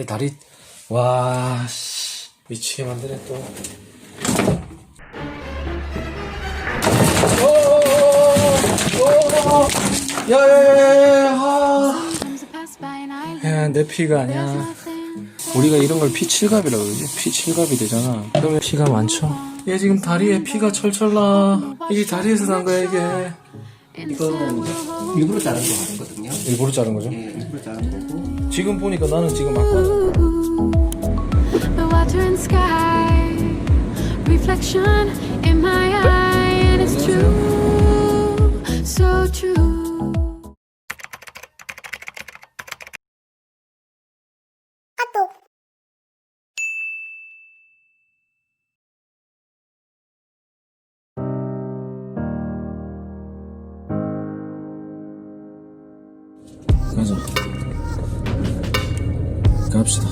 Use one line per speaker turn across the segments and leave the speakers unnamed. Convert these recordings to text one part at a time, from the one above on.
얘 다리 와 씨, 미치게 만드네 또. 야야야야 야, 내 피가 아니야. 우리가 이런 걸 피7갑이라고 그러지? 피7갑이 되잖아. 그러면 피가 많죠? 얘 지금 다리에 피가 철철 나. 이게 다리에서 난 거야, 이게.
이제 일부러 자른 거 아니거든요.
일부러 자른 거죠?
예, 일부러 자른 거고.
지금 보니까 나는 지금 아까
The water
갑시다.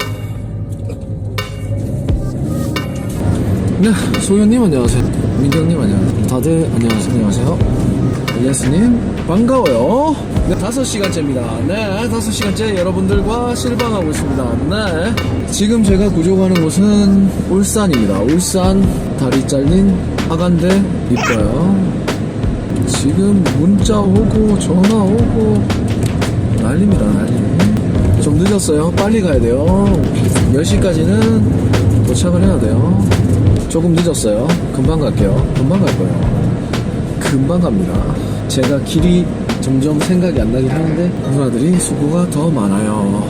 네, 소연님 안녕하세요. 민경님 안녕하세요. 다들 안녕하세요. 안녕하세요. 엘리아스님 반가워요. 네, 다섯 시간째입니다. 네, 다섯 시간째 여러분들과 실방하고 있습니다. 네, 지금 제가 구조하는 곳은 울산입니다. 울산 다리 잘린 하간대 있고요. 지금 문자 오고 전화 오고 난립니다 난리 좀 늦었어요. 빨리 가야 돼요. 10시까지는 도착을 해야 돼요. 조금 늦었어요. 금방 갈게요. 금방 갈 거예요. 금방 갑니다. 제가 길이 점점 생각이 안 나긴 하는데 누나들이 수고가 더 많아요.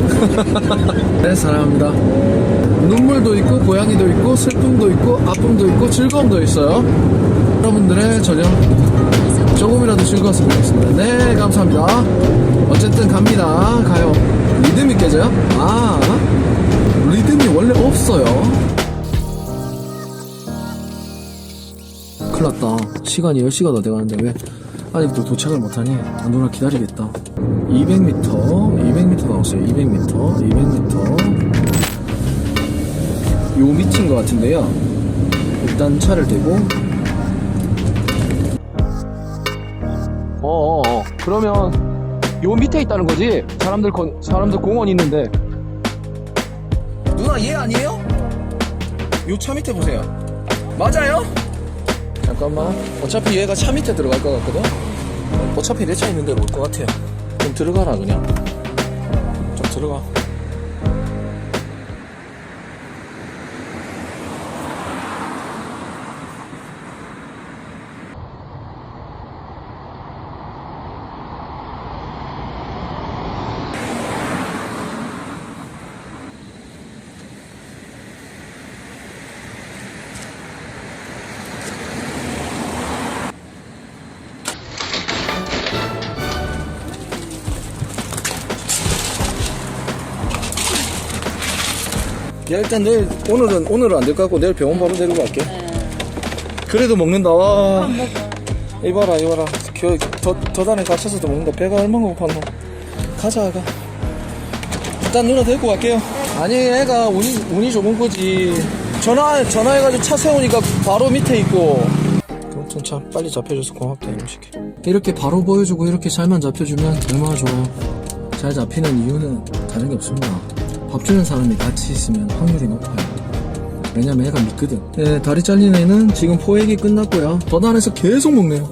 네 사랑합니다. 눈물도 있고 고양이도 있고 슬픔도 있고 아픔도 있고 즐거움도 있어요. 여러분들의 저녁 조금이라도 즐거웠으면 좋겠습니다. 네, 감사합니다. 어쨌든 갑니다. 가요. 리듬이 깨져요? 아, 리듬이 원래 없어요. 큰일 났다. 시간이 10시가 더 돼가는데 왜 아직도 도착을 못하니? 아, 누나 기다리겠다. 200m, 200m 나왔어요. 200m, 200m. 요 밑인 것 같은데요. 일단 차를 대고 그러면 요 밑에 있다는 거지? 사람들 건 사람들 공원 있는데. 누나 얘 아니에요? 요 차 밑에 보세요. 맞아요? 잠깐만. 어차피 얘가 차 밑에 들어갈 것 같거든? 어차피 내 차 있는 데로 올것 같아요. 좀 들어가라 그냥. 좀 들어가 야 일단 내일 오늘은 오늘은 안 될 것 같고 내일 병원 바로 데리고 갈게. 그래도 먹는다. 와. 이봐라 이봐라. 겨, 저, 저 단에 갇혀서도 먹는다. 배가 얼마나 고팠노. 가자 가. 일단 누나 데리고 갈게요. 아니 애가 운이 운이 좋은 거지. 전화 전화해가지고 차 세우니까 바로 밑에 있고. 아무튼 참 빨리 잡혀줘서 고맙다 이놈식. 이렇게 바로 보여주고 이렇게 잘만 잡혀주면 얼마나 좋아요. 잘 잡히는 이유는 다른 게 없습니다. 밥 주는 사람이 같이 있으면 확률이 높아요. 왜냐면 애가 믿거든. 예, 다리 잘린 애는 지금 포획이 끝났고요. 더단에서 계속 먹네요.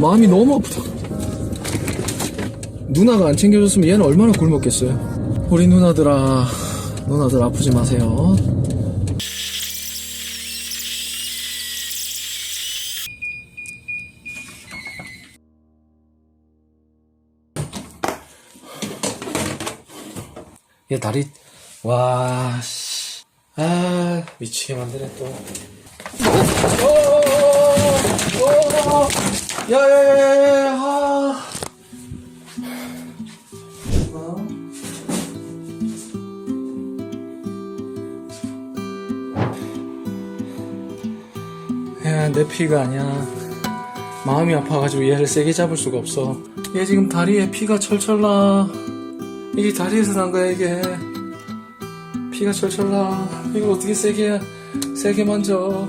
마음이 너무 아프다. 누나가 안 챙겨줬으면 얘는 얼마나 굶었겠어요. 우리 누나들아, 누나들 아프지 마세요. 얘 다리 와 씨. 아 미치게 만드네 또 어, 야야야야야 아. 야, 내 피가 아니야. 마음이 아파가지고 얘를 세게 잡을 수가 없어. 얘 지금 다리에 피가 철철 나. 이게 다리에서 난 거야 이게. 피가 철철 나. 이거 어떻게 세게 세게 만져?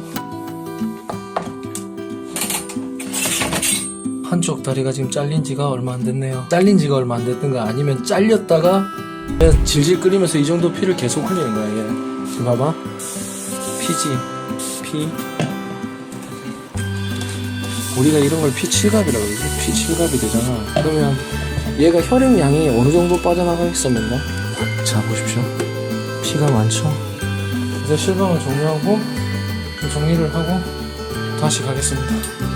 한쪽 다리가 지금 잘린 지가 얼마 안 됐네요. 잘린 지가 얼마 안 됐든가 아니면 잘렸다가 질질 끓이면서 이 정도 피를 계속 흘리는 거야 얘 지금 봐봐. 피지. 피. 우리가 이런 걸 피칠갑이라고 그러지? 피칠갑이 되잖아. 그러면 얘가 혈액량이 어느 정도 빠져나가겠어 맨날 자 보십시오. 피가 많죠? 이제 실방을 정리하고 좀 정리를 하고 다시 가겠습니다